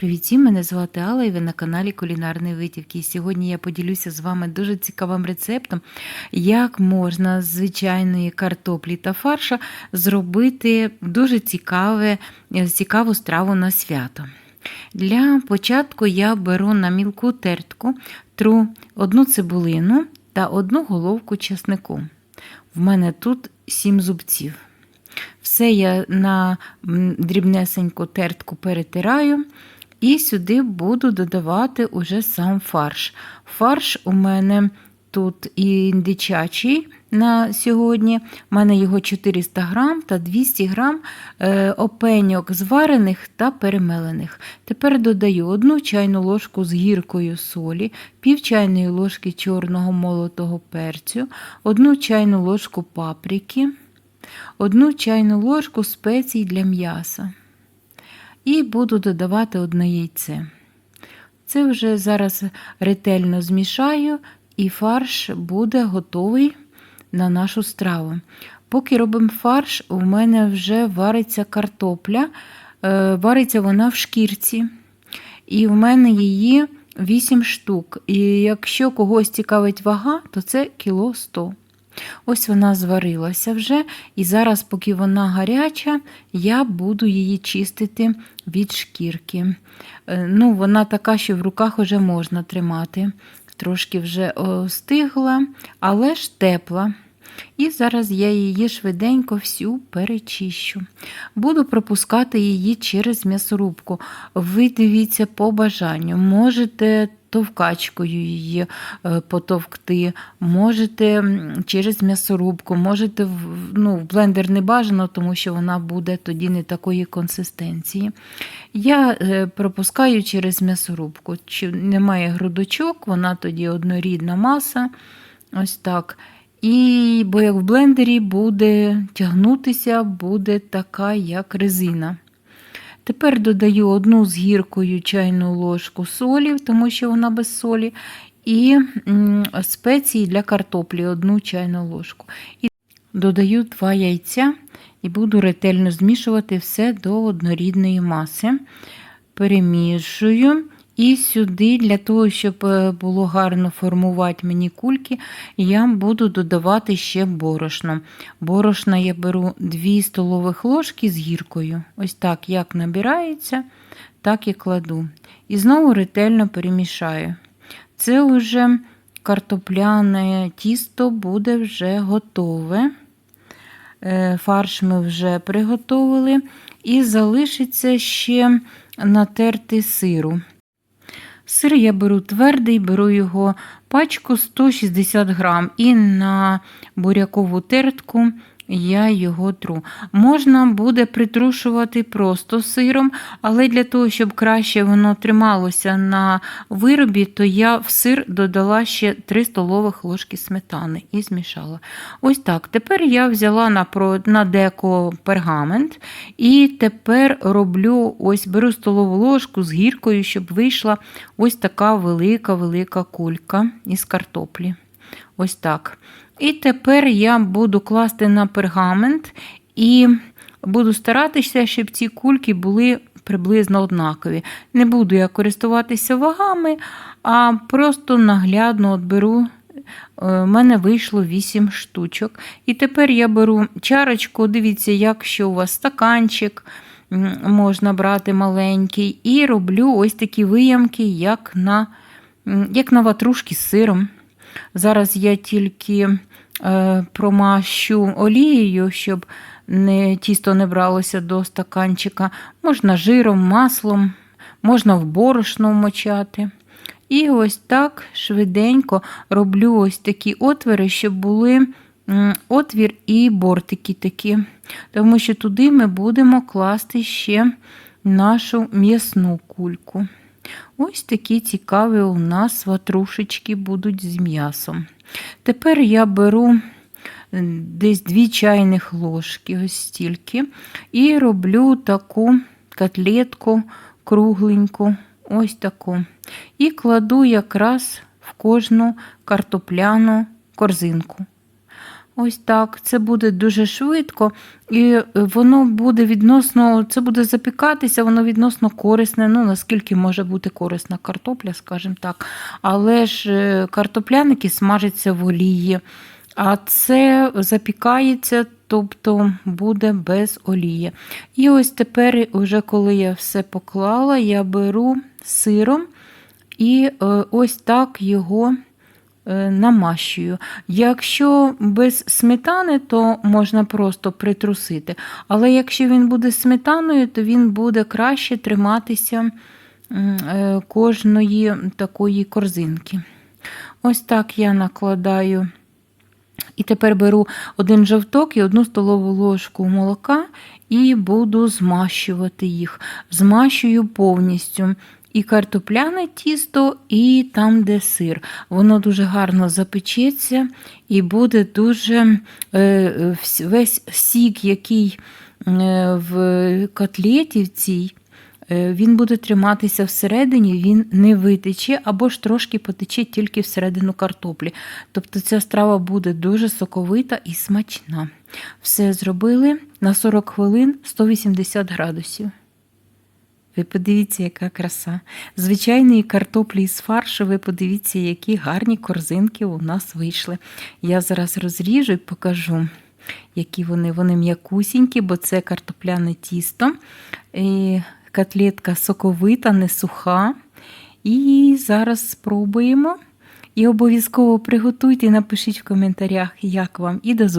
Привіт, мене звати Алла і ви на каналі Кулінарної Витівки. І сьогодні я поділюся з вами дуже цікавим рецептом, як можна з звичайної картоплі та фарша зробити дуже цікаве, цікаву страву на свято. Для початку я беру на мілку тертку тру одну цибулину та одну головку чеснику. В мене тут сім зубців. Все я на дрібнесеньку тертку перетираю. І сюди буду додавати уже сам фарш. Фарш у мене тут і індичачий на сьогодні. У мене його 400 грам та 200 грам е, опеньок зварених та перемелених. Тепер додаю одну чайну ложку з гіркою солі, пів чайної ложки чорного молотого перцю, одну чайну ложку паприки, одну чайну ложку спецій для м'яса. І буду додавати одне яйце. Це вже зараз ретельно змішаю, і фарш буде готовий на нашу страву. Поки робимо фарш, у мене вже вариться картопля, е, вариться вона в шкірці. І в мене її 8 штук. І якщо когось цікавить вага, то це кіло 100. Ось вона зварилася вже, і зараз, поки вона гаряча, я буду її чистити від шкірки. Е, Ну, Вона така, що в руках вже можна тримати. Трошки вже остигла, але ж тепла. І зараз я її швиденько всю перечищу. Буду пропускати її через м'ясорубку. Ви дивіться по бажанню. Можете товкачкою її е, потовкти, можете через м'ясорубку, можете ну, в блендер не бажано, тому що вона буде тоді не такої консистенції. Я е, пропускаю через м'ясорубку. Немає грудочок, вона тоді однорідна маса. Ось так. І бо як в блендері буде тягнутися, буде така, як резина. Тепер додаю одну з гіркою чайну ложку солі, тому що вона без солі, і спеції для картоплі одну чайну ложку. І додаю два яйця і буду ретельно змішувати все до однорідної маси. Перемішую. І сюди, для того, щоб е, було гарно формувати мені кульки, я буду додавати ще борошно. Борошна я беру 2 столових ложки з гіркою. Ось так, як набирається, так і кладу. І знову ретельно перемішаю. Це вже картопляне тісто буде вже готове. Е, Фарш ми вже приготовили. І залишиться ще натерти сиру. Сир я беру твердий, беру його пачку 160 грам, і на бурякову тертку я його тру. Можна буде притрушувати просто сиром, але для того, щоб краще воно трималося на виробі, то я в сир додала ще 3 столових ложки сметани і змішала. Ось так. Тепер я взяла на, на деко пергамент і тепер роблю ось беру столову ложку з гіркою, щоб вийшла ось така велика-велика кулька із картоплі. Ось так. І тепер я буду класти на пергамент і буду старатися, щоб ці кульки були приблизно однакові. Не буду я користуватися вагами, а просто наглядно от беру. У мене вийшло 8 штучок. І тепер я беру чарочку, дивіться, якщо у вас стаканчик, можна брати маленький, і роблю ось такі виямки, як на, як на ватрушки з сиром. Зараз я тільки е, промащу олією, щоб не, тісто не бралося до стаканчика. Можна жиром, маслом, можна в борошно вмочати. І ось так швиденько роблю ось такі отвори, щоб були отвір і бортики такі. Тому що туди ми будемо класти ще нашу м'ясну кульку. Ось такі цікаві у нас ватрушечки будуть з м'ясом. Тепер я беру десь 2 чайних ложки, ось стільки, і роблю таку котлетку кругленьку, ось таку. І кладу якраз в кожну картопляну корзинку. Ось так. Це буде дуже швидко, і е, воно буде відносно, це буде запікатися, воно відносно корисне. Ну, наскільки може бути корисна картопля, скажімо так. Але ж е, картопляники смажаться в олії, а це запікається, тобто буде без олії. І ось тепер, уже коли я все поклала, я беру сиром і е, ось так його намащую. Якщо без сметани, то можна просто притрусити. Але якщо він буде сметаною, то він буде краще триматися е, кожної такої корзинки. Ось так я накладаю. І тепер беру один жовток і одну столову ложку молока і буду змащувати їх. Змащую повністю. І картопляне тісто, і там, де сир. Воно дуже гарно запечеться і буде дуже е, весь сік, який е, в котлеті в цій, е, він буде триматися всередині, він не витече або ж трошки потече тільки всередину картоплі. Тобто ця страва буде дуже соковита і смачна. Все зробили на 40 хвилин 180 градусів. Ви подивіться, яка краса. Звичайної картоплі із фаршу, ви подивіться, які гарні корзинки у нас вийшли. Я зараз розріжу і покажу, які вони. Вони м'якусінькі, бо це картопляне тісто. І котлетка соковита, не суха. І зараз спробуємо. І обов'язково приготуйте і напишіть в коментарях, як вам. І до зустрічі!